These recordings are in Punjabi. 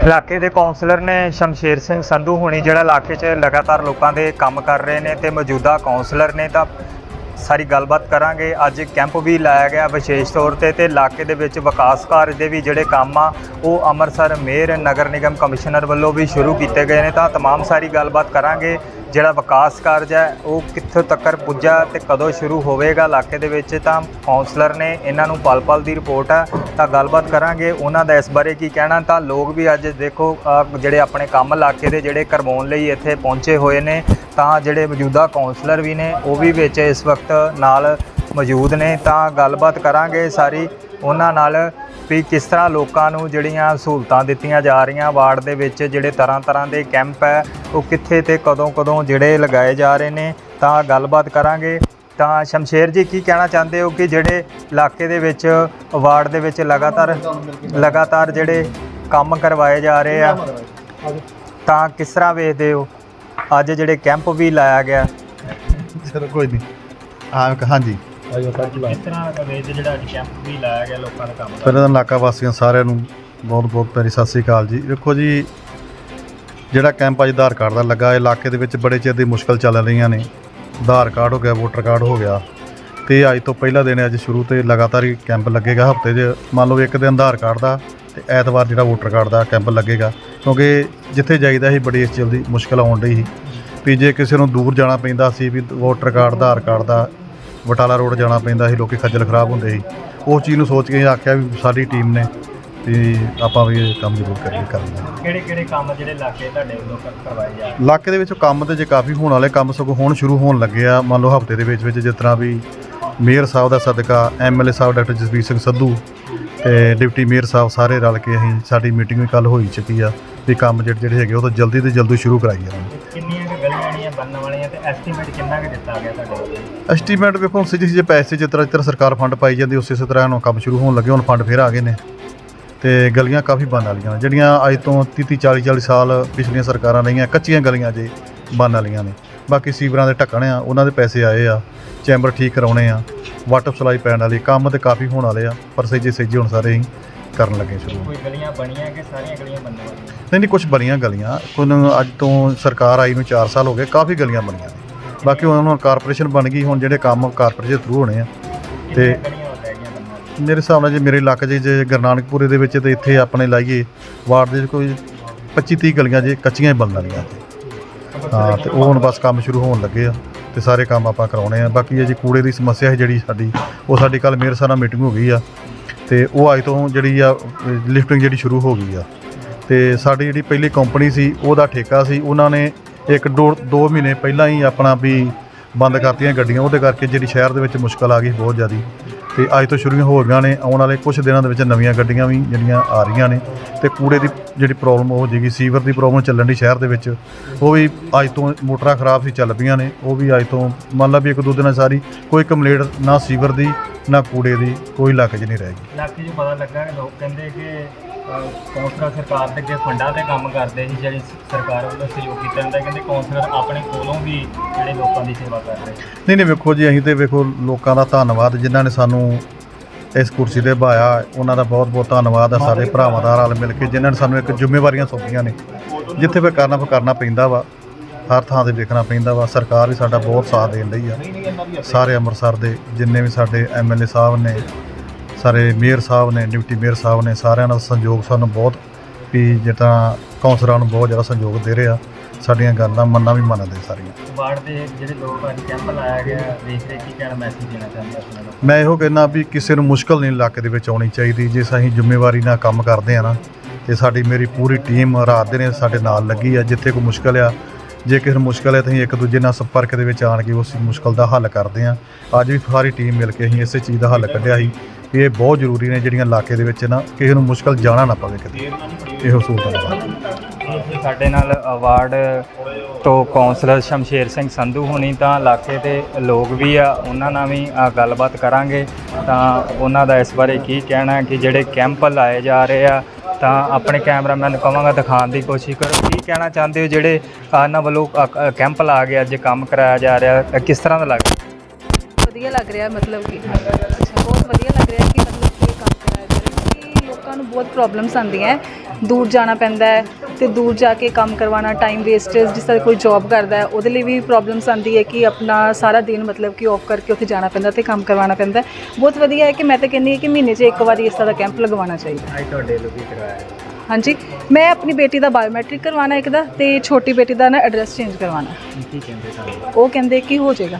ਇਲਾਕੇ ਦੇ ਕਾਉਂਸਲਰ ਨੇ ਸ਼ਮਸ਼ੇਰ ਸਿੰਘ ਸੰਧੂ ਹੁਣੀ ਜਿਹੜਾ ਇਲਾਕੇ 'ਚ ਲਗਾਤਾਰ ਲੋਕਾਂ ਦੇ ਕੰਮ ਕਰ ਰਹੇ ਨੇ ਤੇ ਮੌਜੂਦਾ ਕਾਉਂਸਲਰ ਨੇ ਤਾਂ ਸਾਰੀ ਗੱਲਬਾਤ ਕਰਾਂਗੇ ਅੱਜ ਕੈਂਪ ਵੀ ਲਾਇਆ ਗਿਆ ਵਿਸ਼ੇਸ਼ ਤੌਰ ਤੇ ਤੇ ਇਲਾਕੇ ਦੇ ਵਿੱਚ ਵਿਕਾਸ ਕਾਰਜ ਦੇ ਵੀ ਜਿਹੜੇ ਕੰਮ ਆ ਉਹ ਅੰਮ੍ਰਿਤਸਰ ਮੇਅਰ ਨਗਰ ਨਿਗਮ ਕਮਿਸ਼ਨਰ ਵੱਲੋਂ ਵੀ ਸ਼ੁਰੂ ਕੀਤੇ ਗਏ ਨੇ ਤਾਂ तमाम ਸਾਰੀ ਗੱਲਬਾਤ ਕਰਾਂਗੇ ਜਿਹੜਾ ਵਿਕਾਸ ਕਾਰਜ ਹੈ, ਉਹ ਕਿੱਥੋਂ ਤੱਕ ਪੁੱਜਾ ਤੇ ਕਦੋਂ ਸ਼ੁਰੂ ਹੋਵੇਗਾ ਇਲਾਕੇ ਦੇ ਵਿੱਚ, ਤਾਂ ਕਾਉਂਸਲਰ ਨੇ ਇਹਨਾਂ ਨੂੰ ਪਲ-ਪਲ ਦੀ ਰਿਪੋਰਟ ਹੈ ਤਾਂ ਗੱਲਬਾਤ ਕਰਾਂਗੇ ਉਹਨਾਂ ਦਾ ਇਸ ਬਾਰੇ ਕੀ ਕਹਿਣਾ, ਤਾਂ ਲੋਕ ਵੀ ਅੱਜ ਦੇਖੋ ਜਿਹੜੇ ਆਪਣੇ ਕੰਮ ਇਲਾਕੇ ਦੇ ਜਿਹੜੇ ਕਰਵਾਉਣ ਲਈ ਇੱਥੇ ਪਹੁੰਚੇ ਹੋਏ ਨੇ, ਤਾਂ ਜਿਹੜੇ ਮੌਜੂਦਾ ਕਾਉਂਸਲਰ ਵੀ ਨੇ, ਉਹ ਵੀ ਵਿੱਚ ਇਸ ਵਕਤ ਨਾਲ ਮੌਜੂਦ ਨੇ, ਤਾਂ ਗੱਲਬਾਤ ਕਰਾਂਗੇ ਸਾਰੀ ਉਹਨਾਂ ਨਾਲ ਵੀ ਕਿਸ ਤਰ੍ਹਾਂ ਲੋਕਾਂ ਨੂੰ ਜਿਹੜੀਆਂ ਸਹੂਲਤਾਂ ਦਿੱਤੀਆਂ ਜਾ ਰਹੀਆਂ ਵਾਰਡ ਦੇ ਵਿੱਚ, ਜਿਹੜੇ ਤਰ੍ਹਾਂ ਤਰ੍ਹਾਂ ਦੇ ਕੈਂਪ ਹੈ, ਉਹ ਕਿੱਥੇ ਤੇ ਕਦੋਂ ਕਦੋਂ ਜਿਹੜੇ ਲਗਾਏ ਜਾ ਰਹੇ ਨੇ, ਤਾਂ ਗੱਲਬਾਤ ਕਰਾਂਗੇ। ਤਾਂ ਸ਼ਮਸ਼ੇਰ ਜੀ, ਕੀ ਕਹਿਣਾ ਚਾਹੁੰਦੇ ਹੋ ਕਿ ਜਿਹੜੇ ਇਲਾਕੇ ਦੇ ਵਿੱਚ, ਵਾਰਡ ਦੇ ਵਿੱਚ ਲਗਾਤਾਰ ਲਗਾਤਾਰ ਜਿਹੜੇ ਕੰਮ ਕਰਵਾਏ ਜਾ ਰਹੇ ਆ, ਤਾਂ ਕਿਸ ਤਰ੍ਹਾਂ ਵੇਖਦੇ ਹੋ? ਅੱਜ ਜਿਹੜੇ ਕੈਂਪ ਵੀ ਲਾਇਆ ਗਿਆ। ਚਲੋ ਕੋਈ ਨਹੀਂ ਹਾਂ, ਹਾਂਜੀ। ਕਿਸ ਤਰ੍ਹਾਂ ਵੇਖਦੇ ਜਿਹੜਾ ਅੱਜ ਕੈਂਪ ਵੀ ਲਾਇਆ ਗਿਆ ਲੋਕਾਂ ਦਾ ਕੰਮ ਪਹਿਲਾਂ ਤਾਂ ਇਲਾਕਾ ਵਾਸੀਆਂ ਸਾਰਿਆਂ ਨੂੰ ਬਹੁਤ ਬਹੁਤ ਪਿਆਰੀ ਸਤਿ ਸ੍ਰੀ ਅਕਾਲ ਜੀ। ਵੇਖੋ ਜੀ ਜਿਹੜਾ ਕੈਂਪ ਅੱਜ ਆਧਾਰ ਕਾਰਡ ਦਾ ਲੱਗਾ ਇਲਾਕੇ ਦੇ ਵਿੱਚ ਬੜੇ ਚਿਰ ਦੀ ਮੁਸ਼ਕਲ ਚੱਲ ਰਹੀਆਂ ਨੇ। ਆਧਾਰ ਕਾਰਡ ਹੋ ਗਿਆ ਵੋਟਰ ਕਾਰਡ ਹੋ ਗਿਆ। ਤੇ ਅੱਜ ਤੋਂ ਪਹਿਲਾ ਦਿਨ ਅੱਜ ਸ਼ੁਰੂ ਤੇ ਲਗਾਤਾਰ ਹੀ ਕੈਂਪ ਲੱਗੇਗਾ ਹਫ਼ਤੇ 'ਚ। ਮੰਨ ਲਓ ਇੱਕ ਦਿਨ ਆਧਾਰ ਕਾਰਡ ਦਾ ਤੇ ਐਤਵਾਰ ਜਿਹੜਾ ਵੋਟਰ ਕਾਰਡ ਦਾ ਕੈਂਪ ਲੱਗੇਗਾ। ਕਿਉਂਕਿ ਜਿੱਥੇ ਜਾਈਦਾ ਸੀ ਬੜੀ ਇਸ ਜਲਦੀ ਮੁਸ਼ਕਲ ਆਉਣ ਡਈ ਸੀ। ਵੀ ਜੇ ਕਿਸੇ ਨੂੰ ਦੂਰ ਜਾਣਾ ਪੈਂਦਾ ਸੀ ਵੀ ਵੋਟਰ ਕਾਰਡ ਆਧਾਰ ਕਾਰਡ ਦਾ ਬਟਾਲਾ ਰੋਡ ਜਾਣਾ ਪੈਂਦਾ ਸੀ ਲੋਕੀ ਖੱਜਲ ਖਰਾਬ ਹੁੰਦੇ ਸੀ। ਉਸ ਚੀਜ਼ ਨੂੰ ਸੋਚ ਕੇ ਆਖਿਆ ਵੀ ਸਾਡੀ ਟੀਮ ਨੇ ਵੀ ਆਪਾਂ ਵੀ ਇਹ ਕੰਮ ਜ਼ਰੂਰ ਕਰੀਏ ਕਰਨਾ ਕਿਹੜੇ ਕਿਹੜੇ ਕੰਮ ਜਿਹੜੇ ਇਲਾਕੇ ਤੁਹਾਡੇ ਵੱਲੋਂ ਕਰ- ਕਰਵਾਏ ਜਾ ਰਹੇ ਇਲਾਕੇ ਦੇ ਵਿੱਚ ਕੰਮ ਤੇ ਜੇ ਕਾਫੀ ਹੋਣ ਵਾਲੇ ਕੰਮ ਸਗੋਂ ਹੁਣ ਸ਼ੁਰੂ ਹੋਣ ਲੱਗੇ ਆ। ਮੰਨ ਲਓ ਹਫ਼ਤੇ ਦੇ ਵਿੱਚ ਵਿੱਚ ਜਿਸ ਤਰ੍ਹਾਂ ਵੀ ਮੇਅਰ ਸਾਹਿਬ ਦਾ ਸਦਕਾ ਐਮਐਲਏ ਸਾਹਿਬ ਡਾਕਟਰ ਜਸਬੀਰ ਸਿੰਘ ਸੰਧੂ ਤੇ ਡਿਪਟੀ ਮੇਅਰ ਸਾਹਿਬ ਸਾਰੇ ਰਲ ਕੇ ਅਸੀਂ ਸਾਡੀ ਮੀਟਿੰਗ ਵੀ ਕੱਲ ਹੋਈ ਚੁੱਕੀ ਆ ਵੀ ਕੰਮ ਜਿਹੜੇ ਜਿਹੜੇ ਹੈਗੇ ਉਹ ਤਾਂ ਜਲਦੀ ਤੋਂ ਜਲਦੀ ਸ਼ੁਰੂ ਕਰਾਈਏ ਕਿੰਨੀਆਂ ਕੁ ਗਲੀਆਂ ਜਿਹੜੀਆਂ ਬਣਨ ਵਾਲੀਆਂ ਤੇ ਐਸਟੀਮੇਟ ਕਿੰਨਾ ਕੁ ਦਿੱਤਾ ਗਿਆ ਤੁਹਾਡੇ ਵੱਲੋਂ? ਐਸਟੀਮੇਟ ਵੇਖੋ, ਹੁਣ ਸਿੱਧੀ ਜੇ ਪੈਸੇ ਜਿਸ ਤਰ੍ਹਾਂ ਜਿਸ ਤਰ੍ਹਾਂ ਸਰਕਾਰ ਫੰਡ ਪਾਈ ਜਾਂਦੀ, ਉਸੇ ਉਸੇ ਤਰ੍ਹਾਂ ਨੂੰ ਕੰਮ ਸ਼ੁਰੂ ਹੋਣ ਲੱਗੇ, ਹੁਣ ਫੰਡ ਫੇਰ ਆ ਗਏ ਨੇ। ਤੇ ਗਲੀਆਂ ਕਾਫੀ ਬਣ ਵਾਲੀਆਂ ਨੇ, ਜਿਹੜੀਆਂ ਅੱਜ ਤੋਂ 30 40 40 ਸਾਲ ਪਿਛਲੀਆਂ ਸਰਕਾਰਾਂ ਰਹੀਆਂ, ਕੱਚੀਆਂ ਗਲੀਆਂ ਜੇ ਬਣ ਵਾਲੀਆਂ ਨੇ। ਬਾਕੀ ਸੀਵਰਾਂ ਦੇ ਢੱਕਣ ਆ, ਉਹਨਾਂ ਦੇ ਪੈਸੇ ਆਏ ਆ ਚੈਂਬਰ ਠੀਕ ਕਰਾਉਣੇ ਆ ਵਾਟਰ ਸਪਲਾਈ ਪੈਣ ਵਾਲੀ, ਕੰਮ ਤੇ ਕਾਫੀ ਹੋਣ ਵਾਲੇ ਆ, ਪਰ ਸਹਿਜੇ ਸਹਿਜੇ ਹੁਣ ਸਾਰੇ ਹੀ। ਕਰਨ ਲੱਗੇ ਸ਼ੁਰੂ ਕੋਈ ਗਲੀਆਂ ਬਣੀਆਂ ਕਿ ਸਾਰੀਆਂ ਗਲੀਆਂ ਬਣਨ ਵਾਲੀਆਂ ਨਹੀਂ ਨਹੀਂ ਕੁਝ ਬਣੀਆਂ ਗਲੀਆਂ। ਕੁਨ ਅੱਜ ਤੋਂ ਸਰਕਾਰ ਆਈ ਨੂੰ 4 ਸਾਲ ਹੋ ਗਏ ਕਾਫੀ ਗਲੀਆਂ ਬਣੀਆਂ ਨੇ। ਬਾਕੀ ਹੁਣ ਹੁਣ ਕਾਰਪੋਰੇਸ਼ਨ ਬਣ ਗਈ ਹੁਣ ਜਿਹੜੇ ਕੰਮ ਕਾਰਪੋਰੇਸ਼ਨ ਥਰੂ ਹੋਣੇ ਆ ਤੇ ਗਲੀਆਂ ਹੋ ਗਈਆਂ ਮੇਰੇ ਹਿਸਾਬ ਨਾਲ ਜੇ ਮੇਰੇ ਇਲਾਕੇ 'ਚ ਜੇ ਗੁਰਨਾਨਕਪੁਰੇ ਦੇ ਵਿੱਚ ਤੇ ਇੱਥੇ ਆਪਣੇ ਲਾਈਏ ਵਾਰਡ ਦੇ ਵਿੱਚ ਕੋਈ 25 30 ਗਲੀਆਂ ਜੇ ਕੱਚੀਆਂ ਹੀ ਬਣਨ ਵਾਲੀਆਂ ਹਾਂ ਤੇ ਉਹ ਹੁਣ ਬਸ ਕੰਮ ਸ਼ੁਰੂ ਹੋਣ ਲੱਗੇ ਆ ਤੇ ਸਾਰੇ ਕੰਮ ਆਪਾਂ ਕਰਾਉਣੇ ਆ। ਬਾਕੀ ਇਹ ਜੀ ਕੂੜੇ ਦੀ ਸਮੱਸਿਆ ਹੈ ਜਿਹੜੀ ਸਾਡੀ ਉਹ ਸਾਡੀ ਕੱਲ ਮੇਅਰ ਸਾਹਿਬ ਨਾਲ ਮੀਟਿੰਗ ਹੋ ਗਈ ਆ। ਤੇ ਉਹ ਅੱਜ ਤੋਂ ਜਿਹੜੀ ਆ ਲਿਫਟਿੰਗ ਜਿਹੜੀ ਸ਼ੁਰੂ ਹੋ ਗਈ ਆ। ਤੇ ਸਾਡੀ ਜਿਹੜੀ ਪਹਿਲੀ ਕੰਪਨੀ ਸੀ, ਉਹਦਾ ਠੇਕਾ ਸੀ। ਉਹਨਾਂ ਨੇ ਇੱਕ ਦੋ ਦੋ ਮਹੀਨੇ ਪਹਿਲਾਂ ਹੀ ਆਪਣਾ ਵੀ ਬੰਦ ਕਰਤੀਆਂ ਗੱਡੀਆਂ। ਉਹਦੇ ਕਰਕੇ ਜਿਹੜੀ ਸ਼ਹਿਰ ਦੇ ਵਿੱਚ ਮੁਸ਼ਕਲ ਆ ਗਈ ਬਹੁਤ ਜ਼ਿਆਦੀ। ਤੇ ਅੱਜ ਤੋਂ ਸ਼ੁਰੂ ਹੋ ਗਈਆਂ ਨੇ ਆਉਣ ਵਾਲੇ ਕੁਝ ਦਿਨਾਂ ਦੇ ਵਿੱਚ ਨਵੀਆਂ ਗੱਡੀਆਂ ਵੀ ਜਿਹੜੀਆਂ ਆ ਰਹੀਆਂ ਨੇ ਤੇ ਕੂੜੇ ਦੀ ਜਿਹੜੀ ਪ੍ਰੋਬਲਮ ਹੋ ਜੇਗੀ ਸੀਵਰ ਦੀ ਪ੍ਰੋਬਲਮ ਚੱਲਣ ਦੀ ਸ਼ਹਿਰ ਦੇ ਵਿੱਚ, ਉਹ ਵੀ ਅੱਜ ਤੋਂ ਮੋਟਰਾਂ ਖਰਾਬ ਸੀ, ਚੱਲ ਪਈਆਂ ਨੇ, ਉਹ ਵੀ ਅੱਜ ਤੋਂ ਮੰਨ ਲਾ ਵੀ ਇੱਕ ਦੋ ਦਿਨਾਂ ਸਾਰੀ ਕੋਈ ਕੰਪਲੇਂਟ ਨਾ ਸੀਵਰ ਦੀ, ਨਾ ਕੂੜੇ ਦੀ ਕੋਈ ਲੱਕਜ ਨਹੀਂ ਰਹੇਗੀ ਇਲਾਕੇ ਪਤਾ ਲੱਗਾ ਕਿ ਲੋਕ ਕਹਿੰਦੇ ਕਿ ਕੌਂਸਲਰ ਸਰਕਾਰ ਦੇ ਅੱਗੇ ਫੰਡਾਂ ਤੇ ਕੰਮ ਕਰਦੇ ਸੀ, ਜਿਹੜੀ ਸਰਕਾਰ ਵੱਲੋਂ ਸਹਿਯੋਗ ਕੀਤਾ ਜਾਂਦਾ, ਕਹਿੰਦੇ ਕੌਂਸਲਰ ਆਪਣੇ ਕੋਲੋਂ ਵੀ ਜਿਹੜੇ ਲੋਕਾਂ ਦੀ ਸੇਵਾ ਕਰ ਰਹੇ ਨਹੀਂ ਨਹੀਂ ਵੇਖੋ ਜੀ ਅਸੀਂ ਤੇ ਵੇਖੋ ਲੋਕਾਂ ਦਾ ਧੰਨਵਾਦ ਜਿਨ੍ਹਾਂ ਨੇ ਸਾਨੂੰ ਇਸ ਕੁਰਸੀ ਤੇ ਭਾਇਆ ਉਹਨਾਂ ਦਾ ਬਹੁਤ ਬਹੁਤ ਧੰਨਵਾਦ ਆ ਸਾਰੇ ਭਰਾਵਾਂ ਦਾ ਰਲ ਮਿਲ ਕੇ ਜਿਨ੍ਹਾਂ ਨੇ ਸਾਨੂੰ ਇੱਕ ਜ਼ਿੰਮੇਵਾਰੀਆਂ ਸੌਂਪੀਆਂ ਨੇ। ਜਿੱਥੇ ਵੀ ਕਰਨਾ ਕਰਨਾ ਪੈਂਦਾ ਵਾ। ਹਰ ਥਾਂ ਤੇ ਵੇਖਣਾ ਪੈਂਦਾ ਵਾ। ਸਰਕਾਰ ਵੀ ਸਾਡਾ ਬਹੁਤ ਸਾਥ ਦੇਣ ਲਈ ਆ। ਸਾਰੇ ਅੰਮ੍ਰਿਤਸਰ ਦੇ ਜਿੰਨੇ ਵੀ ਸਾਡੇ ਐਮਐਲਏ ਸਾਹਿਬ ਨੇ ਸਾਰੇ ਮੇਅਰ ਸਾਹਿਬ ਨੇ ਡਿਪਟੀ ਮੇਅਰ ਸਾਹਿਬ ਨੇ ਸਾਰਿਆਂ ਦਾ ਸੰਯੋਗ ਸਾਨੂੰ ਬਹੁਤ ਵੀ ਜਿੱਦਾਂ ਕੌਂਸਲਰਾਂ ਨੂੰ ਬਹੁਤ ਜ਼ਿਆਦਾ ਸੰਯੋਗ ਦੇ ਰਹੇ ਆ। ਸਾਡੀਆਂ ਗੱਲਾਂ ਮੰਨਾਂ ਵੀ ਮੰਨਦੇ ਸਾਰੀਆਂ। ਵਾਰਡ ਦੇ ਜਿਹੜੇ ਲੋਕ ਅੱਜ ਕੈਂਪ ਲਾਇਆ ਗਿਆ ਦੇਖ ਰਹੇ ਕੀ ਕਹਿਣਾ ਮੈਸੇਜ ਦੇਣਾ ਚਾਹੁੰਦੇ ਨੂੰ ਮੈਂ ਇਹੋ ਕਹਿੰਦਾ ਵੀ ਕਿਸੇ ਨੂੰ ਮੁਸ਼ਕਲ ਨਹੀਂ ਇਲਾਕੇ ਦੇ ਵਿੱਚ ਆਉਣੀ ਚਾਹੀਦੀ। ਜੇ ਅਸੀਂ ਜ਼ਿੰਮੇਵਾਰੀ ਨਾਲ ਕੰਮ ਕਰਦੇ ਆ ਨਾ ਤੇ ਸਾਡੀ ਮੇਰੀ ਪੂਰੀ ਟੀਮ ਰਾਤ ਦਿਨ ਸਾਡੇ ਨਾਲ ਲੱਗੀ ਆ ਜਿੱਥੇ ਕੋਈ ਮੁਸ਼ਕਲ ਆ। ਜੇ ਕਿਸੇ ਨੂੰ ਮੁਸ਼ਕਲ ਹੈ ਤਾਂ ਅਸੀਂ ਇੱਕ ਦੂਜੇ ਨਾਲ ਸੰਪਰਕ ਦੇ ਵਿੱਚ ਆਣ ਕੇ ਉਸ ਮੁਸ਼ਕਲ ਦਾ ਹੱਲ ਕਰਦੇ ਆ ਅੱਜ ਵੀ ਸਾਰੀ ਟੀਮ ਮਿਲ ਕੇ ਅਸੀਂ ਇਸੇ ਚੀਜ਼ ਦਾ ਹੱਲ ਕੱਢਿਆ ਸੀ। ਇਹ ਬਹੁਤ ਜ਼ਰੂਰੀ ਨੇ ਜਿਹੜੀਆਂ ਇਲਾਕੇ ਦੇ ਵਿੱਚ ਨਾ ਕਿਸੇ ਨੂੰ ਮੁਸ਼ਕਲ ਜਾਣਾ ਨਾ ਪਵੇ ਕਿਤੇ ਇਹੋ ਸਹੂਲਤਾਂ ਸਾਡੇ ਨਾਲ ਅਵਾਰਡ ਤੋਂ ਕਾਉਂਸਲਰ ਸ਼ਮਸ਼ੇਰ ਸਿੰਘ ਸੰਧੂ ਹੋਣੀ ਤਾਂ ਇਲਾਕੇ ਦੇ ਲੋਕ ਵੀ ਆ ਉਹਨਾਂ ਨਾਲ ਵੀ ਗੱਲਬਾਤ ਕਰਾਂਗੇ। ਤਾਂ ਉਹਨਾਂ ਦਾ ਇਸ ਬਾਰੇ ਕੀ ਕਹਿਣਾ ਕਿ ਜਿਹੜੇ ਕੈਂਪ ਲਾਏ ਜਾ ਰਹੇ ਆ ਤਾਂ ਆਪਣੇ ਕੈਮਰਾਮੈਨ ਨੂੰ ਕਹਾਂਗਾ ਦਿਖਾਉਣ ਦੀ ਕੋਸ਼ਿਸ਼ ਕਰੋ। ਕੀ ਕਹਿਣਾ ਚਾਹੁੰਦੇ ਹੋ ਜਿਹੜੇ ਅ, ਵੱਲੋਂ ਕੈਂਪ ਲਾ ਕੇ ਅੱਜ ਕੰਮ ਕਰਾਇਆ ਜਾ ਰਿਹਾ ਕਿਸ ਤਰ੍ਹਾਂ ਦਾ ਲੱਗ ਰਿਹਾ? ਵਧੀਆ ਲੱਗ ਰਿਹਾ ਮਤਲਬ ਕਿ। ਅੱਛਾ ਬਹੁਤ ਵਧੀਆ ਲੱਗ ਰਿਹਾ ਕਿ ਮਤਲਬ ਕਿ ਇਹ ਕੰਮ ਕਰਾਇਆ ਰਿਹਾ ਕਿ ਲੋਕਾਂ ਨੂੰ ਬਹੁਤ ਪ੍ਰੋਬਲਮਸ ਆਉਂਦੀਆਂ ਦੂਰ ਜਾਣਾ ਪੈਂਦਾ ਹੈ ਤੇ ਦੂਰ ਜਾ ਕੇ ਕੰਮ ਕਰਵਾਉਣਾ ਟਾਈਮ ਵੇਸਟੇਜ ਜਿਸ ਤਰ੍ਹਾਂ ਕੋਈ ਜੌਬ ਕਰਦਾ ਹੈ ਉਹਦੇ ਲਈ ਵੀ ਪ੍ਰੋਬਲਮਸ ਆਉਂਦੀ ਹੈ ਕਿ ਆਪਣਾ ਸਾਰਾ ਦਿਨ ਮਤਲਬ ਕਿ ਆਫ ਕਰਕੇ ਉੱਥੇ ਜਾਣਾ ਪੈਂਦਾ ਤੇ ਕੰਮ ਕਰਵਾਉਣਾ ਪੈਂਦਾ। ਬਹੁਤ ਵਧੀਆ ਹੈ ਕਿ ਮੈਂ ਤਾਂ ਕਹਿੰਦੀ ਹਾਂ ਕਿ ਮਹੀਨੇ 'ਚ ਇੱਕ ਵਾਰੀ ਇਸ ਤਰ੍ਹਾਂ ਦਾ ਕੈਂਪ ਲਗਵਾਉਣਾ ਚਾਹੀਦਾ ਅੱਜ ਤੁਹਾਡੇ ਲੋਕੀ ਕਰਵਾਇਆ ਹਾਂਜੀ ਮੈਂ ਆਪਣੀ ਬੇਟੀ ਦਾ ਬਾਇਓਮੈਟ੍ਰਿਕ ਕਰਵਾਉਣਾ ਇੱਕ ਦਾ ਤੇ ਛੋਟੀ ਬੇਟੀ ਦਾ ਨਾ ਐਡਰੈਸ ਚੇਂਜ ਕਰਵਾਉਣਾ। ਕੀ ਕਹਿੰਦੇ ਉਹ ਕਹਿੰਦੇ ਕਿ ਹੋ ਜਾਏਗਾ।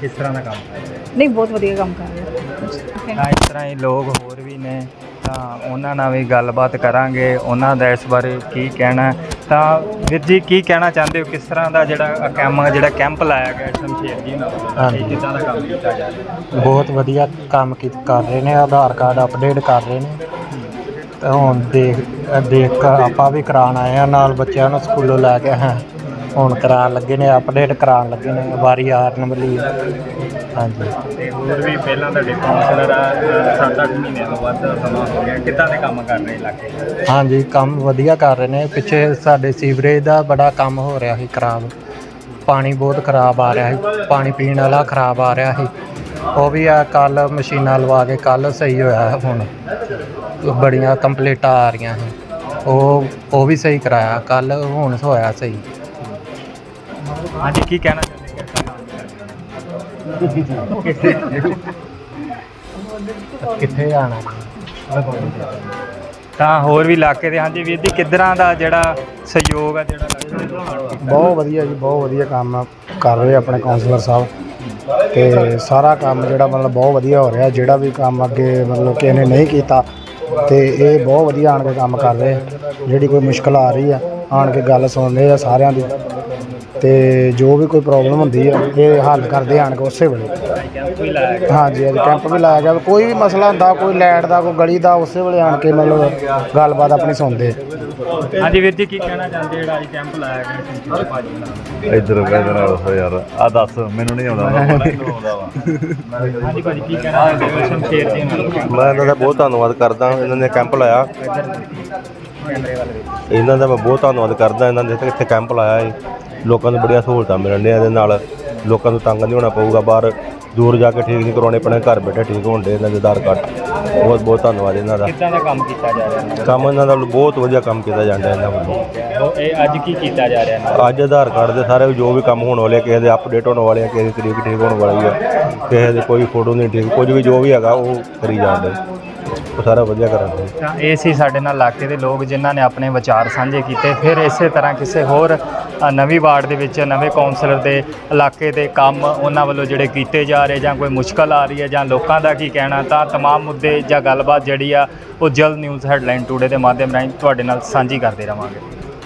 ਕਿਸ ਤਰ੍ਹਾਂ ਦਾ ਕੰਮ ਕਰ ਰਹੇ ਨਹੀਂ ਬਹੁਤ ਵਧੀਆ ਕੰਮ ਕਰ ਰਹੇ ਹੋ ਤਾਂ ਇਸ ਤਰ੍ਹਾਂ ਹੀ ਲੋਕ ਹੋਰ ਵੀ ਨੇ ਤਾਂ ਉਹਨਾਂ ਨਾਲ ਵੀ ਗੱਲਬਾਤ ਕਰਾਂਗੇ। ਉਹਨਾਂ ਦਾ ਇਸ ਬਾਰੇ ਕੀ ਕਹਿਣਾ। ਤਾਂ ਵੀਰ ਜੀ ਕੀ ਕਹਿਣਾ ਚਾਹੁੰਦੇ ਹੋ? ਕਿਸ ਤਰ੍ਹਾਂ ਦਾ ਜਿਹੜਾ ਕੰਮ ਜਿਹੜਾ ਕੈਂਪ ਲਾਇਆ ਗਿਆ ਸ਼ਮਸ਼ੇਰ ਜੀ ਨਾਲ? ਹਾਂਜੀ। ਕਿੱਦਾਂ ਦਾ ਕੰਮ ਕੀਤਾ ਜਾ ਰਿਹਾ? ਬਹੁਤ ਵਧੀਆ ਕੰਮ ਕੀ ਕਰ ਰਹੇ ਨੇ ਆਧਾਰ ਕਾਰਡ ਅਪਡੇਟ ਕਰ ਰਹੇ ਨੇ। ਤੇ ਹੁਣ ਦੇਖ ਦੇਖ ਕੇ ਆਪਾਂ ਵੀ ਕਰਾਉਣ ਆਏ ਆ ਨਾਲ ਬੱਚਿਆਂ ਨੂੰ ਸਕੂਲੋਂ ਲੈ ਕੇ ਹਾਂ। ਹੁਣ ਕਰਾਉਣ ਲੱਗੇ ਨੇ ਅਪਡੇਟ ਕਰਾਉਣ ਲੱਗੇ ਨੇ ਵਾਰੀ ਆਰਨ ਵਾਲੀ। ਹੈ। ਹਾਂਜੀ। ਤੇ ਹੋਰ ਵੀ ਪਹਿਲਾਂ ਤੁਹਾਡੇ ਕਾਉਂਸਲਰ ਆ 7-8 ਮਹੀਨੇ ਤੋਂ ਵੱਧ ਸਮਾਂ ਹੋ ਗਿਆ ਕਿੱਦਾਂ ਦੇ ਕੰਮ ਕਰ ਰਹੇ ਇਲਾਕੇ 'ਚ? ਹਾਂਜੀ ਕੰਮ ਵਧੀਆ ਕਰ ਰਹੇ ਨੇ। ਪਿੱਛੇ ਸਾਡੇ ਸੀਵਰੇਜ ਦਾ ਬੜਾ ਕੰਮ ਹੋ ਰਿਹਾ ਸੀ ਖਰਾਬ। ਪਾਣੀ ਬਹੁਤ ਖਰਾਬ ਆ ਰਿਹਾ ਸੀ ਪਾਣੀ ਪੀਣ ਵਾਲਾ ਖਰਾਬ ਆ ਰਿਹਾ ਸੀ। ਉਹ ਵੀ ਆ ਕੱਲ ਮਸ਼ੀਨਾਂ ਲਵਾ ਕੇ ਕੱਲ ਸਹੀ ਹੋਇਆ ਹੁਣ। ਬੜੀਆਂ ਕੰਪਲੀਟਾਂ ਆ ਰਹੀਆਂ ਸੀ। ਉਹ ਉਹ ਵੀ ਸਹੀ ਕਰਾਇਆ ਕੱਲ ਹੁਣ ਹੋਇਆ ਸਹੀ। ਹਾਂਜੀ ਕੀ ਕਹਿਣਾ ਚਾਹੁੰਦੇ ਕਿੱਥੇ ਜਾਣਾ? ਤਾਂ ਹੋਰ ਵੀ ਇਲਾਕੇ ਦੇ ਹਾਂਜੀ ਵੀਰ ਜੀ ਕਿੱਦਾਂ ਦਾ ਜਿਹੜਾ ਸਹਿਯੋਗ ਆ ਜਿਹੜਾ ਬਹੁਤ ਵਧੀਆ ਜੀ ਬਹੁਤ ਵਧੀਆ ਕੰਮ ਕਰ ਰਹੇ ਆਪਣੇ ਕਾਉਂਸਲਰ ਸਾਹਿਬ। ਤੇ ਸਾਰਾ ਕੰਮ ਜਿਹੜਾ ਮਤਲਬ ਬਹੁਤ ਵਧੀਆ ਹੋ ਰਿਹਾ ਜਿਹੜਾ ਵੀ ਕੰਮ ਅੱਗੇ ਮਤਲਬ ਕਿਸੇ ਨੇ ਨਹੀਂ ਕੀਤਾ ਤੇ ਇਹ ਬਹੁਤ ਵਧੀਆ ਆਣ ਕੇ ਕੰਮ ਕਰ ਰਹੇ ਜਿਹੜੀ ਕੋਈ ਮੁਸ਼ਕਲ ਆ ਰਹੀ ਆ ਆਣ ਕੇ ਗੱਲ ਸੁਣਦੇ ਆ ਸਾਰਿਆਂ ਦੀ। ਤੇ ਜੋ ਵੀ ਕੋਈ ਪ੍ਰੋਬਲਮ ਹੁੰਦੀ ਆ ਇਹ ਹੱਲ ਕਰਦੇ ਆਣ ਕੇ ਉਸੇ ਵੇਲੇ। ਹਾਂਜੀ ਅੱਜ ਕੈਂਪ ਵੀ ਲਾਇਆ ਗਿਆ। ਕੋਈ ਵੀ ਮਸਲਾ ਹੁੰਦਾ ਕੋਈ ਲਾਈਟ ਦਾ ਕੋਈ ਗਲੀ ਦਾ ਉਸੇ ਵੇਲੇ ਆਣ ਕੇ ਮਤਲਬ ਗੱਲਬਾਤ ਆਪਣੀ ਸੁਣਦੇ। ਹਾਂਜੀ ਵੀਰ ਜੀ ਕੀ ਕਹਿਣਾ ਚਾਹੁੰਦੇ ਜਿਹੜਾ ਅੱਜ ਕੈਂਪ ਲਾਇਆ ਗਿਆ ਸ਼ਮਸ਼ੇਰ ਭਾਜੀ ਨਾਲ ਇੱਧਰ ਬੈਠ ਨਾਲ ਦੱਸੋ ਯਾਰ ਆ ਦੱਸ ਮੈਨੂੰ ਨਹੀਂ ਆਉਂਦਾ। ਹਾਂਜੀ ਭਾਜੀ ਕੀ ਕਹਿਣਾ ਮੈਂ ਇਹਨਾਂ ਦਾ ਬਹੁਤ ਧੰਨਵਾਦ ਕਰਦਾ ਇਹਨਾਂ ਨੇ ਕੈਂਪ ਲਾਇਆ। ਇਹਨਾਂ ਦਾ ਮੈਂ ਬਹੁਤ ਧੰਨਵਾਦ ਕਰਦਾ ਇਹਨਾਂ ਨੇ ਇੱਥੇ ਕੈਂਪ ਲਾਇਆ ਹੈ ਲੋਕਾਂ ਨੂੰ ਬੜੀਆਂ ਸਹੂਲਤਾਂ ਮਿਲਣ ਡੀਆਂ ਇਹਦੇ ਨਾਲ। ਲੋਕਾਂ ਨੂੰ ਤੰਗ ਨਹੀਂ ਹੋਣਾ ਪਊਗਾ ਬਾਹਰ ਦੂਰ ਜਾ ਕੇ ਠੀਕ ਨਹੀਂ ਕਰਾਉਣੇ ਪੈਣੇ ਘਰ ਬੈਠੇ ਠੀਕ ਹੋਣ ਦੇ ਇਹਨਾਂ ਦੇ ਆਧਾਰ ਕਾਰਡ। ਬਹੁਤ ਬਹੁਤ ਧੰਨਵਾਦ ਇਹਨਾਂ ਦਾ। ਕਿੱਦਾਂ ਦਾ ਕੰਮ ਕੀਤਾ ਜਾ ਰਿਹਾ? ਹੈ ਕੰਮ ਇਹਨਾਂ ਦਾ ਬਹੁਤ ਵਧੀਆ ਕੰਮ ਕੀਤਾ ਜਾਂਦਾ ਇਹਨਾਂ ਵੱਲੋਂ। ਉਹ ਇਹ ਅੱਜ ਕੀ ਕੀਤਾ ਜਾ ਰਿਹਾ ਹੈ ਅੱਜ ਆਧਾਰ ਕਾਰਡ ਦੇ ਸਾਰੇ ਜੋ ਵੀ ਕੰਮ ਹੋਣ ਵਾਲੇ ਕਿਸੇ ਦੇ ਅਪਡੇਟ ਹੋਣ ਵਾਲੇ ਆ ਕਿਸੇ ਦੀ ਤਰੀਕ ਠੀਕ ਹੋਣ ਵਾਲੀ ਆ ਕਿਸੇ ਦੇ ਕੋਈ ਫੋਟੋ ਨਹੀਂ ਠੀਕ ਕੁਝ ਵੀ ਜੋ ਵੀ ਹੈਗਾ ਉਹ ਕਰੀ ਜਾਂਦੇ। ਉਹ ਸਾਰਾ ਵਧੀਆ ਕਰਨ ਦੇ ਤਾਂ ਇਹ ਸੀ ਸਾਡੇ ਨਾਲ ਇਲਾਕੇ ਦੇ ਲੋਕ ਜਿਨ੍ਹਾਂ ਨੇ ਆਪਣੇ ਵਿਚਾਰ ਸਾਂਝੇ ਕੀਤੇ ਫਿਰ ਇਸੇ ਤਰ੍ਹਾਂ ਕਿਸੇ ਹੋਰ ਅ, ਨਵੀਂ ਵਾਰਡ ਦੇ ਵਿੱਚ ਨਵੇਂ ਕਾਉਂਸਲਰ ਦੇ ਇਲਾਕੇ ਦੇ ਕੰਮ ਉਹਨਾਂ ਵੱਲੋਂ ਜਿਹੜੇ ਕੀਤੇ ਜਾ ਰਹੇ ਜਾਂ ਕੋਈ ਮੁਸ਼ਕਲ ਆ ਰਹੀ ਹੈ ਜਾਂ ਲੋਕਾਂ ਦਾ ਕੀ ਕਹਿਣਾ ਤਾਂ तमाम ਮੁੱਦੇ ਜਾਂ ਗੱਲਬਾਤ ਜਿਹੜੀ ਆ ਉਹ ਜਲਦ ਨਿਊਜ਼ ਹੈਡਲਾਈਨ ਟੂਡੇ ਦੇ ਮਾਧਿਅਮ ਰਾਹੀਂ ਤੁਹਾਡੇ ਨਾਲ ਸਾਂਝੀ ਕਰਦੇ ਰਵਾਂਗੇ